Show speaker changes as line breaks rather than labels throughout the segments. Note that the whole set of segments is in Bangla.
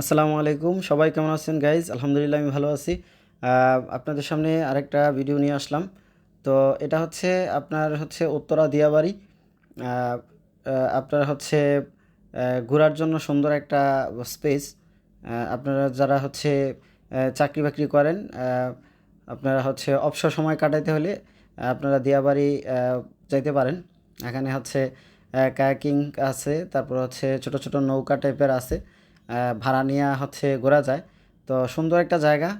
আসসালামু আলাইকুম। সবাই কেমন আছেন গাইজ আলহামদুলিল্লাহ, আমি ভালো আছি। আপনাদের সামনে আরেকটা ভিডিও নিয়ে আসলাম। তো এটা হচ্ছে আপনার হচ্ছে উত্তরা দিয়াবাড়ি। আপনার হচ্ছে ঘোরার জন্য সুন্দর একটা স্পেস আপনারা যারা হচ্ছে চাকরি বাকরি করেন আপনারা হচ্ছে অবসর সময় কাটাইতে হলে আপনারা দিয়াবাড়ি যাইতে পারেন। এখানে হচ্ছে কায়াকিং আছে, তারপর হচ্ছে ছোট ছোট নৌকা টাইপের আছে। ভাড়া নিয়ে হচ্ছে, ঘোরা যায়। তো সুন্দর একটা জায়গা।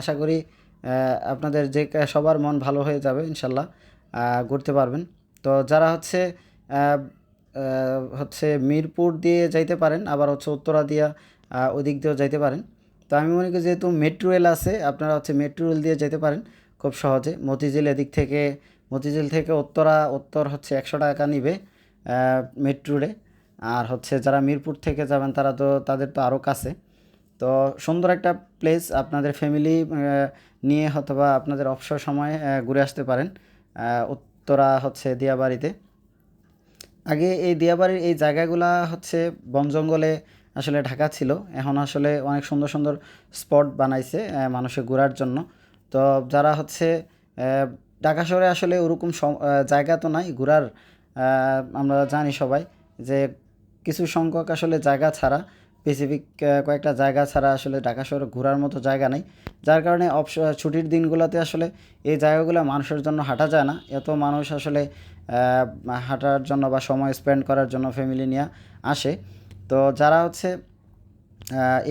আশা করি আপনাদের যে সবার মন ভালো হয়ে যাবে, ইনশাল্লাহ ঘুরতে পারবেন। তো যারা হচ্ছে হচ্ছে মিরপুর দিয়ে যাইতে পারেন, আবার হচ্ছে উত্তরা দিয়া ওদিক দিয়েও যাইতে পারেন। তো আমি মনে করি যেহেতু মেট্রো রেল আছে, আপনারা হচ্ছে মেট্রো রেল দিয়ে যেতে পারেন খুব সহজে। মতিঝিল এদিক থেকে, মতিঝিল থেকে উত্তরা, উত্তর হচ্ছে একশো টাকা নিবে মেট্রো রে আর হচ্ছে যারা মিরপুর থেকে যাবেন, তারা তো তাদের তো আরও কাছে। তো সুন্দর একটা প্লেস আপনাদের ফ্যামিলি নিয়ে অথবা আপনাদের অবসর সময়ে ঘুরে আসতে পারেন উত্তরা হচ্ছে দিয়াবাড়িতে। আগে এই দিয়াবাড়ির এই জায়গাগুলা হচ্ছে বন জঙ্গলে আসলে ঢাকা ছিল। এখন আসলে অনেক সুন্দর সুন্দর স্পট বানাইছে মানুষের ঘোরার জন্য। তো যারা হচ্ছে ঢাকা শহরে আসলে ওরকম জায়গা তো নাই ঘোরার আমরা জানি সবাই যে কিছু সংখ্যক আসলে জায়গা ছাড়া স্পেসিফিক কয়েকটা জায়গা ছাড়া আসলে ঢাকা শহরে ঘোরার মতো জায়গা নেই। যার কারণে ছুটির দিনগুলোতে আসলে এই জায়গাগুলো মানুষের জন্য হাঁটা যায় না। এত মানুষ আসলে হাঁটার জন্য বা সময় স্পেন্ড করার জন্য ফ্যামিলি নিয়ে আসে। তো যারা হচ্ছে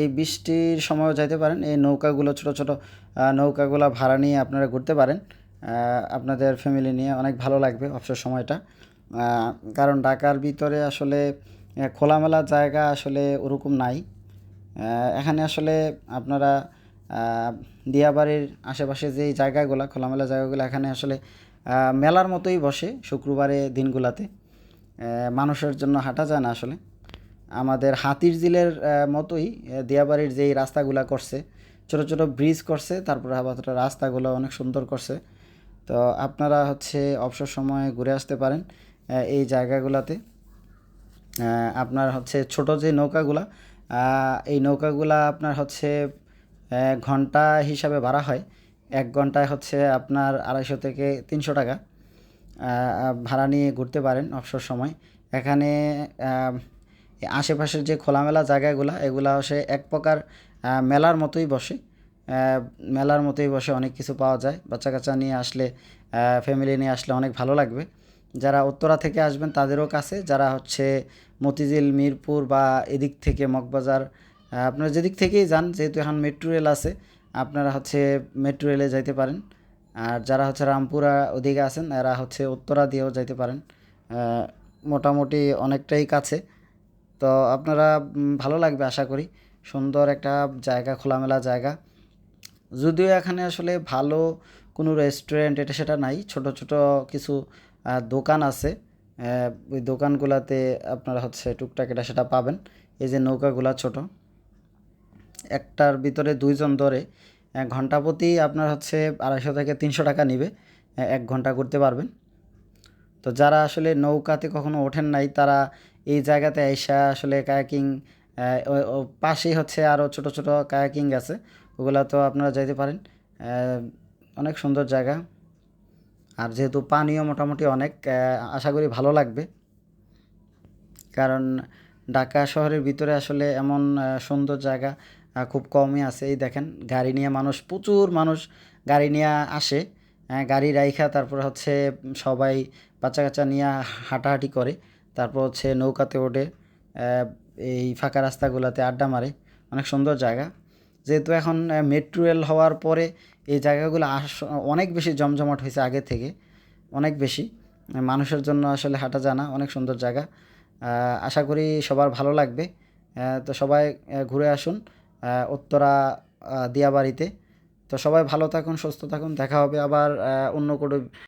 এই বৃষ্টির সময়ও যাইতে পারেন, এই নৌকাগুলো, ছোট ছোট নৌকাগুলো ভাড়া নিয়ে আপনারা ঘুরতে পারেন। আপনাদের ফ্যামিলি নিয়ে অনেক ভালো লাগবে অবসর সময়টা। কারণ ঢাকার ভিতরে আসলে খোলামেলা জায়গা আসলে ওরকম নাই। এখানে আসলে আপনারা দিয়াবাড়ির আশেপাশে যেই জায়গাগুলো খোলামেলা জায়গাগুলো এখানে আসলে মেলার মতোই বসে শুক্রবারে দিনগুলাতে। মানুষের জন্য হাঁটা যায় না আসলে। আমাদের হাতির আহ, মতোই দিয়াবাড়ির যেই রাস্তাগুলা করছে ছোট ছোট ব্রিজ করছে তারপরে আবার রাস্তাগুলো অনেক সুন্দর করছে। তো আপনারা হচ্ছে অবসর সময়ে ঘুরে আসতে পারেন এই জায়গাগুলোতে। আপনার হচ্ছে ছোট যে নৌকাগুলা এই নৌকাগুলা আপনার হচ্ছে ঘণ্টা হিসাবে ভাড়া হয়। এক ঘন্টায় হচ্ছে আপনার আড়াইশো থেকে তিনশো টাকা ভাড়া নিয়ে ঘুরতে পারেন অবসর সময়। এখানে আশেপাশের যে খোলামেলা জায়গাগুলা, এগুলা হচ্ছে এক প্রকার মেলার মতোই বসে। মেলার মতোই বসে অনেক কিছু পাওয়া যায়। বাচ্চা কাচ্চা নিয়ে আসলে ফ্যামিলি নিয়ে আসলে অনেক ভালো লাগবে। যারা উত্তরা থেকে আসবেন তাদেরও কাছে, যারা হচ্ছে মতিঝিল, মিরপুর বা এদিক থেকে মগবাজার আপনারা যেদিক থেকেই যান, যেহেতু এখন মেট্রো রেল আছে, আপনারা হচ্ছে মেট্রো রেলে যাইতে পারেন। আর যারা হচ্ছে রামপুরা ওদিকে আছেন, এরা হচ্ছে উত্তরা দিয়েও যাইতে পারেন। মোটামুটি অনেকটাই কাছে। তো আপনারা ভালো লাগবে আশা করি। সুন্দর একটা জায়গা, খোলামেলা জায়গা। যদিও এখানে আসলে ভালো কোনো রেস্টুরেন্ট এটা সেটা নাই। ছোট ছোট কিছু দোকান আছে। ওই দোকানগুলাতে আপনারা হচ্ছে টুকটাক এটা সেটা পাবেন। এই যে নৌকাগুলা ছোট, একটার ভিতরে দুইজন ধরে ঘণ্টা প্রতি আপনার হচ্ছে আড়াইশো থেকে তিনশো টাকা নিবে এক ঘণ্টা করতে পারবেন। তো যারা আসলে নৌকাতে কখনো ওঠেন নাই, তারা এই জায়গাতে আইসা আসলে কায়াকিং পাশেই হচ্ছে আরও ছোট ছোট কায়াকিং আছে ওগুলা তো আপনারা যাইতে পারেন। অনেক সুন্দর জায়গা। আর যেহেতু পানীয় মোটামুটি অনেক আশা করি ভালো লাগবে। কারণ ঢাকা শহরের ভিতরে আসলে এমন সুন্দর জায়গা খুব কমই আছে। এই দেখেন, গাড়ি নিয়ে মানুষ, প্রচুর মানুষ গাড়ি নিয়ে আসে। গাড়ি রাইখা, তারপর হচ্ছে সবাই বাচ্চা কাচ্চা নিয়ে হাঁটাহাঁটি করে। তারপর হচ্ছে নৌকাতে ওঠে এই ফাঁকা রাস্তাগুলোতে আড্ডা মারে। অনেক সুন্দর জায়গা। যেহেতু এখন মেট্রো রেল হওয়ার পরে এই জায়গাগুলো আস, অনেক বেশি জমজমাট হয়েছে আগে থেকে, অনেক বেশি। মানুষের জন্য আসলে হাঁটা জানা, অনেক সুন্দর জায়গা। আশা করি সবার ভালো লাগবে। তো সবাই ঘুরে আসুন উত্তরা দিয়াবাড়িতে। তো সবাই ভালো থাকুন, সুস্থ থাকুন, দেখা হবে আবার অন্য কোনো